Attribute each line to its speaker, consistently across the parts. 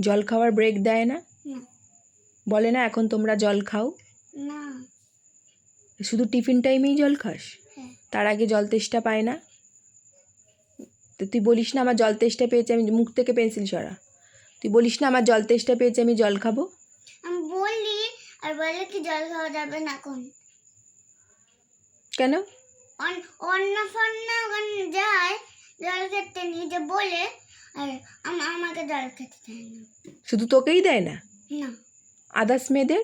Speaker 1: জল খাওয়ার ব্রেক দেয় না? বলে না এখন তোমরা জল খাও?
Speaker 2: না।
Speaker 1: শুধু টিফিন টাইমেই জল খাস?
Speaker 2: হ্যাঁ।
Speaker 1: তার আগে জল তেষ্টা পায় না? তো তুই বলিস না আমার জল তেষ্টা পেয়েছে আমি মুখ থেকে পেন্সিল সরা। তুই বলিস না আমার জল তেষ্টা পেয়েছে আমি জল খাব?
Speaker 2: আমি বলি আর বলে কি জল খাওয়া যাবে না এখন?
Speaker 1: কেন?
Speaker 2: অন- অন্য ফন্য ওখানে যায় জল খেতে নিজে বলে আর আমাকে জল খেতে দেয় না।
Speaker 1: শুধু তোকেই দেয় না?
Speaker 2: না।
Speaker 1: আদার্স মেয়েদের?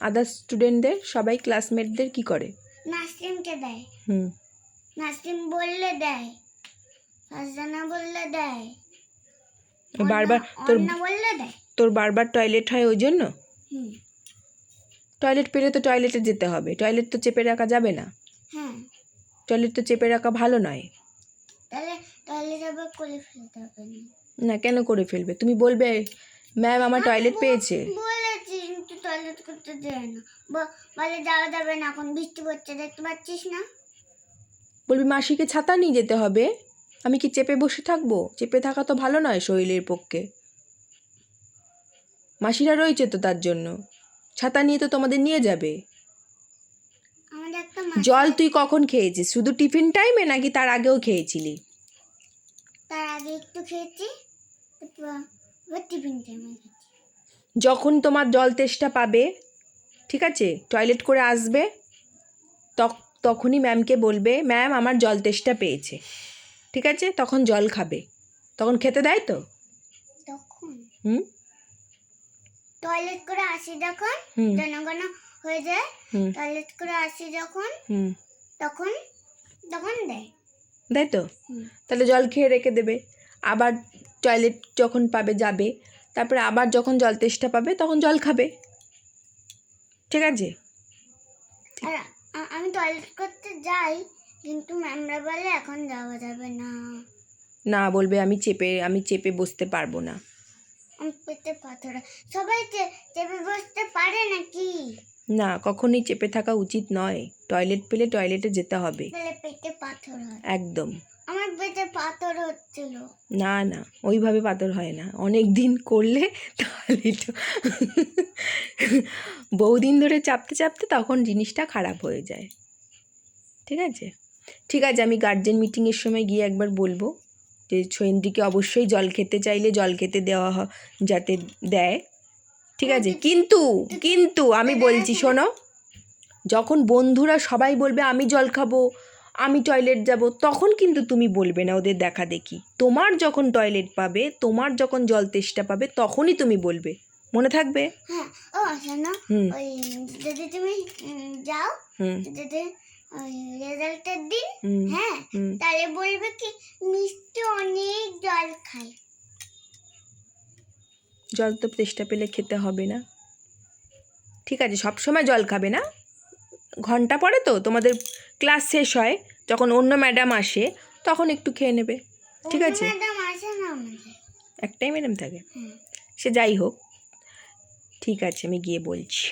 Speaker 1: আদার্স স্টুডেন্টদের সবাই ক্লাসমেটদের কি করে?
Speaker 2: নাসরিমকে দেয়।
Speaker 1: হুম।
Speaker 2: নাসরিম বললে দেয়। ফারজানা বললে দেয়।
Speaker 1: বারবার তোর
Speaker 2: বললে দেয়।
Speaker 1: তোর বারবার টয়লেট হয় ওই জন্য?
Speaker 2: হুম।
Speaker 1: টয়লেট পেলে তো টয়লেটে যেতে হবে। টয়লেট তো চেপে রাখা যাবে না।
Speaker 2: হ্যাঁ।
Speaker 1: টয়লেট তো চেপে রাখা ভালো নয়।
Speaker 2: তাহলে করে ফেলতে হবে না।
Speaker 1: কেন করে ফেলবে? তুমি বলবে ম্যাম আমার টয়লেট পেয়েছে।
Speaker 2: বলেছি কিন্তু টয়লেট করতে দেয় না। বলে যাওয়া যাবে না এখন বৃষ্টি পড়ছে দেখতে পাচ্ছিস না?
Speaker 1: বলবি মাসিকে ছাতা নিয়ে যেতে হবে। আমি কি চেপে বসে থাকব? চেপে থাকা তো ভালো নয় শরীরের পক্ষে। মাসিরা রয়েছে তো তার জন্য। ছাতা নিয়ে তো তোমাদের নিয়ে যাবে। জল তুই কখন খেয়েছিস? শুধু টিফিন টাইমে নাকি তার আগেও খেয়েছিলি?
Speaker 2: তার আগে একটু খেয়েছি তারপর টিফিন টাইমে খেয়েছি
Speaker 1: যখন তোমার জল তেষ্টা পাবে ঠিক আছে টয়লেট করে আসবে তখ- তখনই ম্যামকে বলবে ম্যাম আমার জল তেষ্টা পেয়েছে। ঠিক আছে? তখন জল খাবে। তখন খেতে দেয় তো?
Speaker 2: তখন?
Speaker 1: হুম?
Speaker 2: টয়লেট করে আসি যখন জনগণ হয়ে যায় টয়লেট করে আসি যখন
Speaker 1: হুম।
Speaker 2: তখন তখন দেয়।
Speaker 1: দেয় তো? তাহলে জল খেয়ে রেখে দেবে। আবার টয়লেট যখন পাবে যাবে। তারপরে আবার যখন জল তেষ্টা পাবে তখন জল খাবে। ঠিক আছে?
Speaker 2: আমি টয়লেট করতে যাই কিন্তু ম্যামরা বলে এখন যাওয়া যাবে না।
Speaker 1: না বলবে আমি চেপে আমি চেপে বসতে পারব না।
Speaker 2: আমি পেটে পাথর। সবাই চেপে বসতে পারে নাকি?
Speaker 1: না কখনোই চেপে থাকা উচিত নয়। টয়লেট পেলে টয়লেটে যেতে হবে।
Speaker 2: পেটে পাথর হয়।
Speaker 1: একদম।
Speaker 2: আমার পেটে পাথর হচ্ছিল।
Speaker 1: না না ওইভাবে পাথর হয় না। অনেক দিন করলে তাহলে তো বহুদিন ধরে চাপতে চাপতে তখন জিনিসটা খারাপ হয়ে যায়। ঠিক আছে? ঠিক আছে আমি গার্জেন মিটিংয়ের সময় গিয়ে একবার বলব যে সৈন্দ্রিকে অবশ্যই জল খেতে চাইলে জল খেতে দেওয়া যাতে দেয়। ঠিক আছে কিন্তু কিন্তু আমি বলছি শোনো যখন বন্ধুরা সবাই বলবে আমি জল খাব আমি টয়লেট যাব তখন কিন্তু তুমি বলবে না ওদের দেখা দেখি। তোমার যখন টয়লেট পাবে তোমার যখন জল তেষ্টা পাবে তখনই তুমি বলবে। মনে থাকবে?
Speaker 2: হ্যাঁ ও শোনো ওই যদি তুমি যাও যদি রেজাল্টের দিন হ্যাঁ তাহলে বলবে কি মিষ্টি অনেক জল খাই
Speaker 1: জল তো তেষ্টা পেলে খেতে হবে না। ঠিক আছে সব সময় জল খাবে না। ঘণ্টা পরে তো তোমাদের ক্লাস শেষ হয় যখন অন্য ম্যাডাম আসে তখন একটু খেয়ে নেবে। ঠিক আছে? একটাই ম্যাডাম থাকে? সে যাই হোক। ঠিক আছে আমি গিয়ে বলছি।